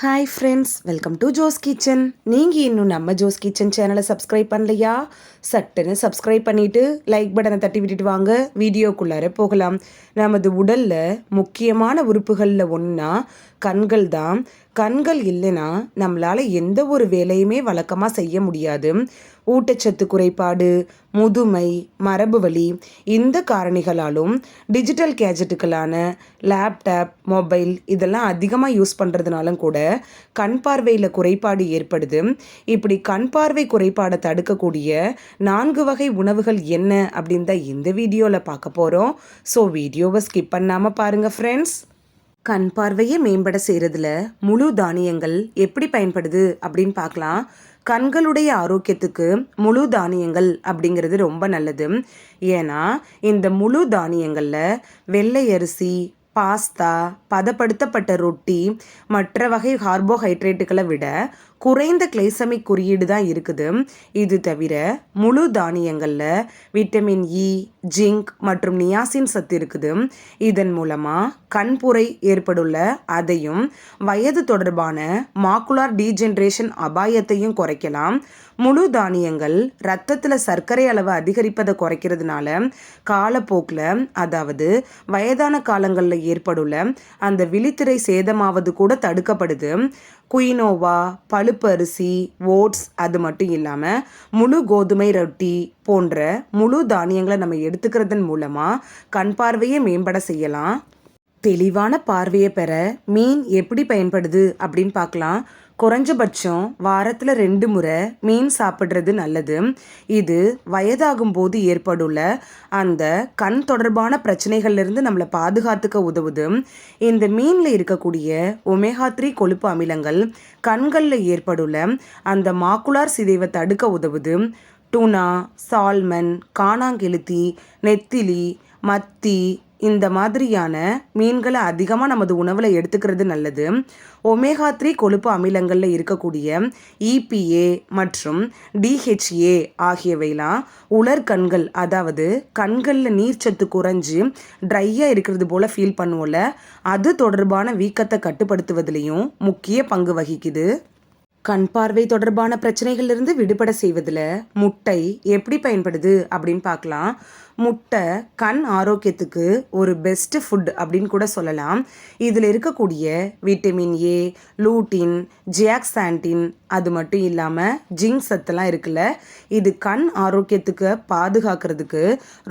Hi friends welcome to Jo's kitchen நீங்கள் இன்னும் நம்ம ஜோஸ் கிச்சன் சேனலை சப்ஸ்கிரைப் பண்ணலையா? சட்டுன்னு சப்ஸ்கிரைப் பண்ணிவிட்டு லைக் பட்டனை தட்டி விட்டுட்டு வாங்க. வீடியோக்குள்ளார போகலாம். நமது உடலில் முக்கியமான உறுப்புகளில் ஒன்றா கண்கள் தான் கண்கள் இல்லைன்னா நம்மளால் எந்த ஒரு வேலையுமே வழக்கமாக செய்ய முடியாது. ஊட்டச்சத்து குறைபாடு முதுமை மரபு வலி இந்த காரணிகளாலும் டிஜிட்டல் கேஜெட்டுகளான லேப்டாப் மொபைல் இதெல்லாம் அதிகமாக யூஸ் பண்ணுறதுனாலும் கூட கண் பார்வையில் குறைபாடு ஏற்படுது. இப்படி கண் பார்வை குறைபாடை தடுக்கக்கூடிய நான்கு வகை உணவுகள் என்ன அப்படின்னு தான் இந்த வீடியோவில் பார்க்க போகிறோம் ஸோ வீடியோவை ஸ்கிப் பண்ணாமல் பாருங்கள் ஃப்ரெண்ட்ஸ் கண் பார்வையை மேம்பட செய்கிறதுல முழு தானியங்கள் எப்படி பயன்படுது அப்படின்னு பார்க்கலாம். கண்களுடைய ஆரோக்கியத்துக்கு முழு தானியங்கள் அப்படிங்கிறது ரொம்ப நல்லது. ஏன்னா இந்த முழு தானியங்களில் வெள்ளை அரிசி பாஸ்தா பதப்படுத்தப்பட்ட ரொட்டி மற்ற வகை கார்போஹைட்ரேட்டுகளை விட குறைந்த கிளைசமிக் குறியீடு தான் இருக்குது. இது தவிர முழு தானியங்களில் விட்டமின் இ ஜிங்க் மற்றும் நியாசின் சத்து இருக்குது. இதன் மூலமாக கண்புரை ஏற்படுள்ள அதையும் வயது தொடர்பான மாக்குலார் டீஜென்ரேஷன் அபாயத்தையும் குறைக்கலாம். முழு தானியங்கள் ரத்தத்தில் சர்க்கரை அளவு அதிகரிப்பதை குறைக்கிறதுனால காலப்போக்கில் அதாவது வயதான காலங்களில் ஏற்படுள்ள அந்த விழித்திரை சேதமாவது கூட தடுக்கப்படுது. குயினோவா பழுப்பு அரிசி ஓட்ஸ் அது மட்டும் இல்லாமல் முழு கோதுமை ரொட்டி போன்ற முழு தானியங்களை நம்ம எடுத்துக்கிறதன் மூலமாக கண் பார்வையை மேம்பட செய்யலாம். தெளிவான பார்வையை பெற மீன் எப்படி பயன்படுது அப்படின்னு பார்க்கலாம். குறைஞ்சபட்சம் வாரத்தில் ரெண்டு முறை மீன் சாப்பிட்றது நல்லது. இது வயதாகும் போது ஏற்படுள்ள அந்த கண் தொடர்பான பிரச்சனைகள்லேருந்து நம்மளை பாதுகாத்துக்க உதவுது. இந்த மீனில் இருக்கக்கூடிய ஒமேகா த்ரீ கொழுப்பு அமிலங்கள் கண்களில் ஏற்படுள்ள அந்த மாக்குலார் சிதைவை தடுக்க உதவுது. டூனா சால்மன் காணாங்கெழுத்தி நெத்திலி மத்தி இந்த மாதிரியான மீன்களை அதிகமாக நமது உணவில் எடுத்துக்கிறது நல்லது. ஒமேகா த்ரீ கொழுப்பு அமிலங்களில் இருக்கக்கூடிய இபிஏ மற்றும் டிஹெச்ஏ ஆகியவைலாம் உலர் கண்கள் அதாவது கண்களில் நீர்ச்சத்து குறைஞ்சி ட்ரையாக இருக்கிறது போல் ஃபீல் பண்ணுவோம்ல அது தொடர்பான வீக்கத்தை கட்டுப்படுத்துவதிலையும் முக்கிய பங்கு வகிக்குது. கண் பார்வை தொடர்பான பிரச்சனைகளிலிருந்து விடுபட செய்வதில் முட்டை எப்படி பயன்படுது அப்படின்னு பார்க்கலாம். முட்டை கண் ஆரோக்கியத்துக்கு ஒரு பெஸ்ட்டு ஃபுட் அப்படின்னு கூட சொல்லலாம். இதில் இருக்கக்கூடிய விட்டமின் ஏ லூட்டின் ஜியாக்சாண்டின் அது மட்டும் இல்லாமல் ஜிங்க் சத்தெல்லாம் இருக்குல்ல இது கண் ஆரோக்கியத்துக்கு பாதுகாக்கிறதுக்கு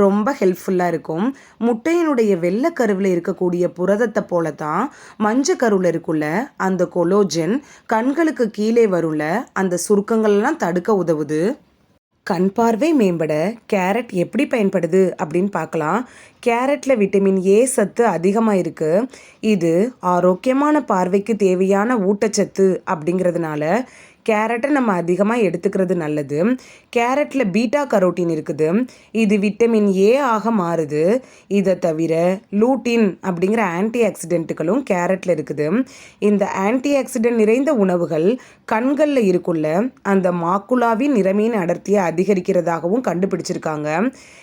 ரொம்ப ஹெல்ப்ஃபுல்லாக இருக்கும். முட்டையினுடைய வெள்ளக்கருவில் இருக்கக்கூடிய புரதத்தை போல தான் மஞ்சள் கருவில் இருக்குள்ள அந்த கொலோஜன் கண்களுக்கு கீழே வருள்ள அந்த சுருக்கங்கள்லாம் தடுக்க உதவுது. கண் பார்வை மேம்பட கேரட் எப்படி பயன்படுது அப்படின்னு பார்க்கலாம். கேரட்டில் விட்டமின் ஏ சத்து அதிகமாக இருக்குது இது ஆரோக்கியமான பார்வைக்கு தேவையான ஊட்டச்சத்து அப்படிங்கிறதுனால கேரட்டை நம்ம அதிகமாக எடுத்துக்கிறது நல்லது. கேரட்டில் பீட்டா கரோட்டின் இருக்குது. இது விட்டமின் ஏ ஆக மாறுது. இதை தவிர லூட்டின் அப்படிங்கிற ஆன்டி ஆக்சிடென்ட்டுகளும் கேரட்டில் இருக்குது. இந்த ஆன்டி ஆக்சிடென்ட் நிறைந்த உணவுகள் கண்களில் இருக்குள்ள அந்த மாக்குலாவின் நிறமையின் அடர்த்தியை அதிகரிக்கிறதாகவும் கண்டுபிடிச்சிருக்காங்க.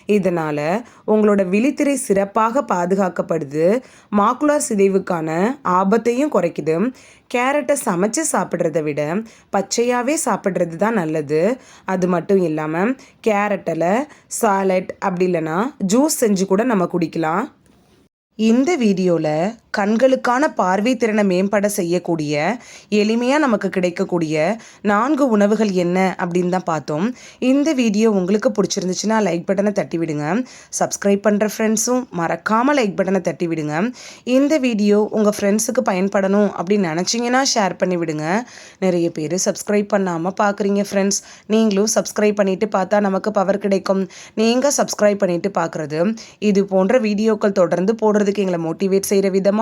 இதனால் உங்களோட விழித்திரை சிறப்பாக பாதுகாக்கப்படுது. மாக்குலார் சிதைவுக்கான ஆபத்தையும் குறைக்குது. கேரட்டை சமைச்சு சாப்பிட்றத விட பச்சையாகவே சாப்பிட்றது தான் நல்லது. அது மட்டும் இல்லாமல் கேரட்டில் சாலட் அப்படி இல்லைன்னா ஜூஸ் செஞ்சு கூட நம்ம குடிக்கலாம். இந்த வீடியோவில் கண்களுக்கான பார்வை திறனை மேம்பட செய்யக்கூடிய எளிமையாக நமக்கு கிடைக்கக்கூடிய நான்கு உணவுகள் என்ன அப்படின்னு தான் பார்த்தோம். இந்த வீடியோ உங்களுக்கு பிடிச்சிருந்துச்சுன்னா லைக் பட்டனை தட்டி விடுங்க. சப்ஸ்கிரைப் பண்ணுற ஃப்ரெண்ட்ஸும் மறக்காமல் லைக் பட்டனை தட்டி விடுங்க. இந்த வீடியோ உங்கள் ஃப்ரெண்ட்ஸுக்கு பயன்படணும் அப்படின்னு நினச்சிங்கன்னா ஷேர் பண்ணி விடுங்க. நிறைய பேர் சப்ஸ்கிரைப் பண்ணாமல் பார்க்குறீங்க ஃப்ரெண்ட்ஸ் நீங்களும் சப்ஸ்கிரைப் பண்ணிவிட்டு பார்த்தா நமக்கு பவர் கிடைக்கும். நீங்கள் சப்ஸ்கிரைப் பண்ணிவிட்டு பார்க்குறது. இது போன்ற வீடியோக்கள் தொடர்ந்து போடுறதுக்கு எங்களை மோட்டிவேட் செய்கிற விதமாக